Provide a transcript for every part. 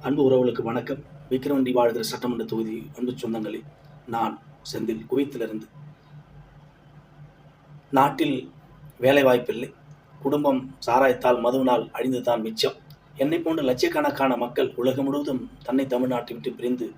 அன்பு உறவுகளுக்கு வணக்கம். விக்ரவண்டி வாழ்கிற சட்டமன்ற தொகுதி அன்பு சொந்தங்களே நான் செந்தில் குவைத்திலிருந்து. நாட்டில் வேலை வாய்ப்பில்லை குடும்பம் சாராயத்தால் மதுவினால் அழிந்துதான் மிச்சம். என்னை போன்ற லட்சக்கணக்கான மக்கள் உலகம் முழுவதும் தன்னை தமிழ்நாட்டை விட்டு பிரிந்து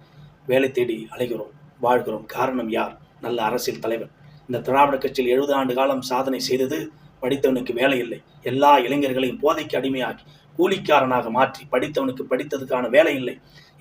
வேலை தேடி அலைகிறோம் வாழ்கிறோம். காரணம் யார்? நல்ல அரசியல் தலைவர் இந்த திராவிட கட்சியில் எழுபது ஆண்டு காலம் சாதனை செய்தது படித்தவனுக்கு வேலை இல்லை. எல்லா இளைஞர்களையும் போதைக்கு அடிமையாக்கி கூலிக்காரனாக மாற்றி படித்தவனுக்கு படித்ததுக்கான வேலை இல்லை.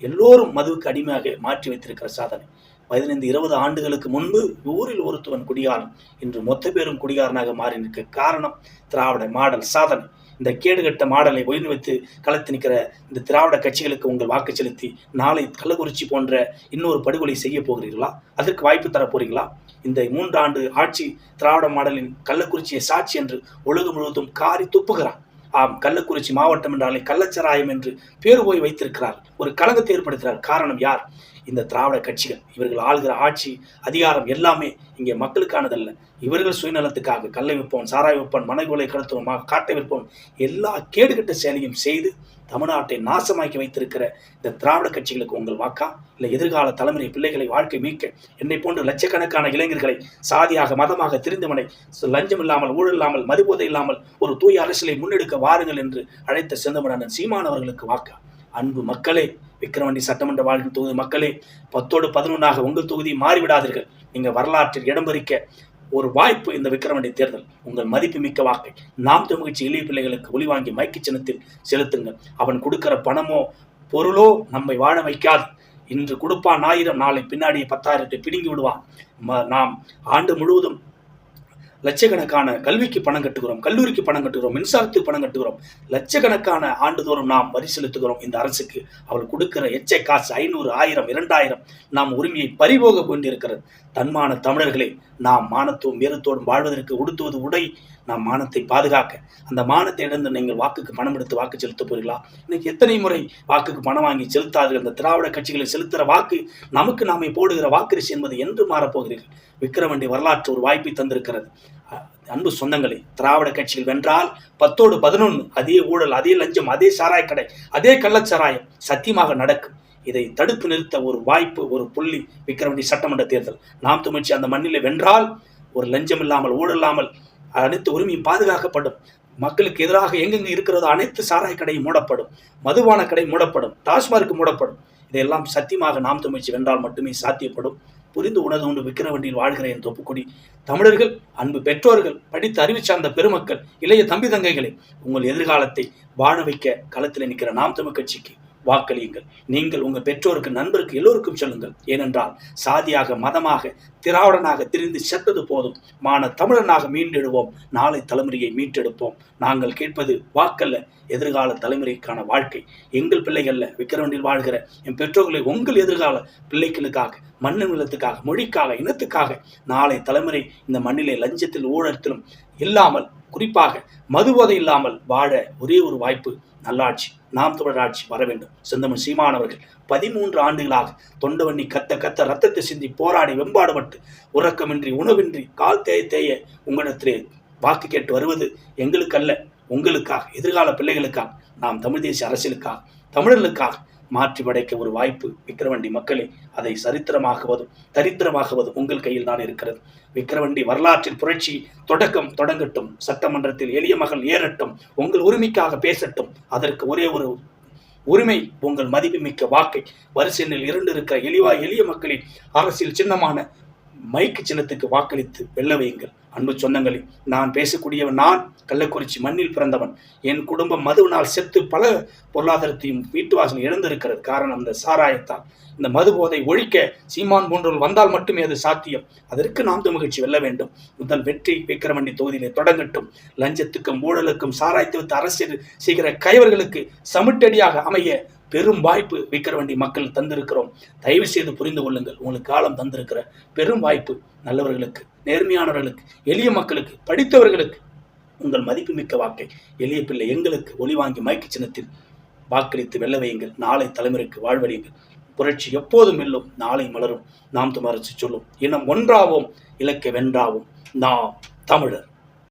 எல்லோரும் மதுவுக்கு அடிமையாக மாற்றி வைத்திருக்கிற சாதனை. பதினைந்து இருபது ஆண்டுகளுக்கு முன்பு ஊரில் ஒருத்தவன் குடியாரன் இன்று மொத்த பேரும் குடியாரனாக மாறி நிற்க காரணம் திராவிட மாடல் சாதனை. இந்த கேடுகட்ட மாடலை ஒயின்னு வைத்து களத்து நிற்கிற இந்த திராவிட கட்சிகளுக்கு உங்கள் வாக்கு செலுத்தி நாளை கள்ளக்குறிச்சி போன்ற இன்னொரு படுகொலை செய்ய போகிறீர்களா? அதற்கு வாய்ப்பு தர போறீங்களா? இந்த மூன்றாண்டு ஆட்சி திராவிட மாடலின் கள்ளக்குறிச்சியை சாட்சி என்று உலகம் முழுவதும் காரி துப்புகிறான். ஆம் கள்ளக்குறிச்சி மாவட்டம் என்றாலே கள்ளச்சராயம் என்று பேர் போய் வைத்திருக்கிறார். ஒரு கலங்கத்தை ஏற்படுத்துகிறார். காரணம் யார்? இந்த திராவிட கட்சிகள். இவர்கள் ஆளுகிற ஆட்சி அதிகாரம் எல்லாமே இங்கே மக்களுக்கானதல்ல. இவர்கள் சுயநலத்துக்காக கல்லை விற்பவன் சாராய விற்பவன் மனைகுலை கடத்துவன் காட்டை விற்பவன் எல்லா கேடுகட்ட செயலையும் செய்து தமிழ்நாட்டை நாசமாக்கி வைத்திருக்கிற இந்த திராவிட கட்சிகளுக்கு உங்கள் வாக்கா? இல்லை எதிர்கால தலைமுறை பிள்ளைகளை வாழ்க்கை மீட்க என்னை போன்ற லட்சக்கணக்கான இளைஞர்களை சாதியாக மதமாக திரிந்தவனை லஞ்சம் இல்லாமல் ஊழல் இல்லாமல் மதுபோதை இல்லாமல் ஒரு தூய அரசியலை முன்னெடுக்க வாருங்கள் என்று அழைத்த செந்தமிழன் சீமானவர்களுக்கு வாக்கா? அன்பு மக்களே விக்கிரவாண்டி சட்டமன்ற வாழ்க்கை தொகுதி மக்களே பத்தோடு பதினொன்றாக உங்கள் தொகுதி மாறிவிடாதீர்கள். நீங்கள் வரலாற்றில் இடம் பறிக்க ஒரு வாய்ப்பு இந்த விக்கிரவாண்டி தேர்தல். உங்கள் மதிப்புமிக்க வாக்கை நாம் தமிழ்ச்சி இளைய பிள்ளைகளுக்கு ஒளி வாங்கி மைக்கு சின்னத்தில் செலுத்துங்கள். அவன் கொடுக்கிற பணமோ பொருளோ நம்மை வாழ வைக்காது. இன்று கொடுப்பான் ஆயிரம் நாளை பின்னாடி பத்தாயிரத்தை பிடுங்கி விடுவான். ம- நாம் ஆண்டு முழுவதும் லட்சக்கணக்கான கல்விக்கு பணம் கட்டுகிறோம் கல்லூரிக்கு பணம் கட்டுகிறோம் மின்சாரத்துக்கு பணம் கட்டுகிறோம். லட்சக்கணக்கான ஆண்டுதோறும் நாம் வரி செலுத்துகிறோம் இந்த அரசுக்கு. அவள் கொடுக்கிற எச்சை காசு ஐநூறு ஆயிரம் இரண்டாயிரம் நாம் உரிமையை பறிபோக கொண்டிருக்கிறது. தன்மான தமிழர்களே நாம் மானத்துவம் வீரத்தோடும் வாழ்வதற்கு உடுத்துவது உடை. நாம் மானத்தை பாதுகாக்க. அந்த மானத்தை இழந்து நீங்கள் வாக்குக்கு பணம் எடுத்து வாக்கு செலுத்த போறீங்களா இன்னைக்கு எத்தனை முறை வாக்குக்கு பணம் வாங்கி செலுத்தாதீர்கள்? அந்த திராவிட கட்சிகளை செலுத்துகிற வாக்கு நமக்கு நாமே போடுகிற வாக்குரிசி என்பது என்று மாறப்போகிறீர்கள் விக்கிரவண்டி வரலாற்று ஒரு வாய்ப்பை தந்திருக்கிறது. அன்பு சொந்தங்களே திராவிட கட்சிகள் வென்றால் பத்தோடு பதினொன்று அதே ஊழல் அதே லஞ்சம் அதே சாராய கடை அதே கள்ளச்சாராயம் சத்தியமாக நடக்கும். இதை தடுத்து நிறுத்த ஒரு வாய்ப்பு ஒரு புள்ளி விக்கிரவண்டி சட்டமன்ற தேர்தல். நாம் தமிழ்ச்சி அந்த மண்ணில் வென்றால் ஒரு லஞ்சம் இல்லாமல் ஊழல் இல்லாமல் அனைத்து உரிமையும் பாதுகாக்கப்படும். மக்களுக்கு எதிராக எங்கெங்க இருக்கிறதோ அனைத்து சாராய கடையும் மூடப்படும். மதுபான கடை மூடப்படும். டாஸ்மார்க் மூடப்படும். இதையெல்லாம் சத்தியமாக நாம் தமிழ்ச்சி வென்றால் மட்டுமே சாத்தியப்படும். புரிந்து உணர்ந்து கொண்டு விக்கிரவண்டியில் வாழ்கிற என் தொப்புக்கொடி தமிழர்கள் அன்பு பெற்றோர்கள் படித்து அறிவு சார்ந்த பெருமக்கள் இளைய தம்பி தங்கைகளை உங்கள் எதிர்காலத்தை வாழ வைக்க களத்தில் நிற்கிற நாம் தமிழ் கட்சிக்கு வாக்களியுங்கள். நீங்கள் உங்கள் பெற்றோருக்கு நண்பருக்கு எல்லோருக்கும் சொல்லுங்கள். ஏனென்றால் சாதியாக மதமாக திராவிடனாக திரிந்து செத்தது போதும். மான தமிழனாக மீண்டெடுவோம். நாளை தலைமுறையை மீட்டெடுப்போம். நாங்கள் கேட்பது வாக்கல்ல எதிர்கால தலைமுறைக்கான வாழ்க்கை. எங்கள் பிள்ளைகள்ல விக்கிரவண்டில் வாழ்கிற என் பெற்றோர்களை உங்கள் எதிர்கால பிள்ளைகளுக்காக மண்ணு நிலத்துக்காக மொழிக்காக இனத்துக்காக நாளை தலைமுறை இந்த மண்ணிலே லஞ்சத்தில் ஊழலத்திலும் இல்லாமல் குறிப்பாக மதுபோதை இல்லாமல் வாழ ஒரே ஒரு வாய்ப்பு நல்லாட்சி. நாம் தமிழர் ஆட்சி வர வேண்டும். செந்தமிழ் சீமானவர்கள் பதிமூன்று ஆண்டுகளாக தொண்டவண்ணி கத்த கத்த ரத்தத்தை சிந்தி போராடி வெம்பாடுபட்டு உறக்கமின்றி உணவின்றி கால் தேய தேய உங்களிடத்திலே வாக்கு கேட்டு வருவது எங்களுக்கல்ல. உங்களுக்காக எதிர்கால பிள்ளைகளுக்காக நாம் தமிழ் தேசிய அரசியலுக்காக தமிழர்களுக்காக மாற்றி படைக்க ஒரு வாய்ப்பு விக்கிரவண்டி மக்களே அதை சரித்திரமாகவதும் தரித்திரமாக்குவதும் உங்கள் கையில் தான் இருக்கிறது. விக்கிரவண்டி வரலாற்றில் புரட்சி தொடக்கம் தொடங்கட்டும் சட்டமன்றத்தில் எளிய மகள் ஏறட்டும் உங்கள் உரிமைக்காக பேசட்டும் அதற்கு ஒரே ஒரு உரிமை உங்கள் மதிப்புமிக்க வாக்கை. வரிசையில் இரண்டு இருக்கிற எளிவா எளிய மக்களின் அரசியல் சின்னமான மைக்கு சின்னத்துக்கு வாக்களித்து வெல்ல வையுங்கள். அன்பு சொந்தங்களே நான் பேசக்கூடியவன் நான் கள்ளக்குறிச்சி மண்ணில் பிறந்தவன். என் குடும்பம் மதுவினால் செத்து பல பொருளாதாரத்தையும் வீட்டு வாசனை இழந்திருக்கிறது காரணம் அந்த சாராயத்தால். இந்த மது போதை ஒழிக்க சீமான் போன்றவர்கள் வந்தால் மட்டுமே அது சாத்தியம். அதற்கு நாம் மகிழ்ச்சி வெல்ல வேண்டும். முதல் வெற்றி விக்கிரமண்டி தொகுதியிலே தொடங்கட்டும். லஞ்சத்துக்கும் ஊழலுக்கும் சாராயத்தை வைத்து அரசியல் செய்கிற கைவர்களுக்கு சமுட்டடியாக அமைய பெரும் வாய்ப்பு விக்கிரவண்டி மக்கள் தந்திருக்கிறோம். தயவு செய்து புரிந்து கொள்ளுங்கள் உங்களுக்கு காலம் தந்திருக்கிற பெரும் வாய்ப்பு நல்லவர்களுக்கு நேர்மையானவர்களுக்கு எளிய மக்களுக்கு படித்தவர்களுக்கு உங்கள் மதிப்புமிக்க வாக்கை எளிய பிள்ளை எங்களுக்கு ஒளி வாங்கி மைக்கு சின்னத்தில் வாக்களித்து வெல்ல வையுங்கள். நாளை தலைமுறைக்கு வாழ்வழியுங்கள் புரட்சி எப்போதும் வெல்லும் நாளை மலரும். நாம் தமிழரசு சொல்லும் இனம் ஒன்றாவோம் இலக்கை வென்றாவோம். நாம் தமிழர்.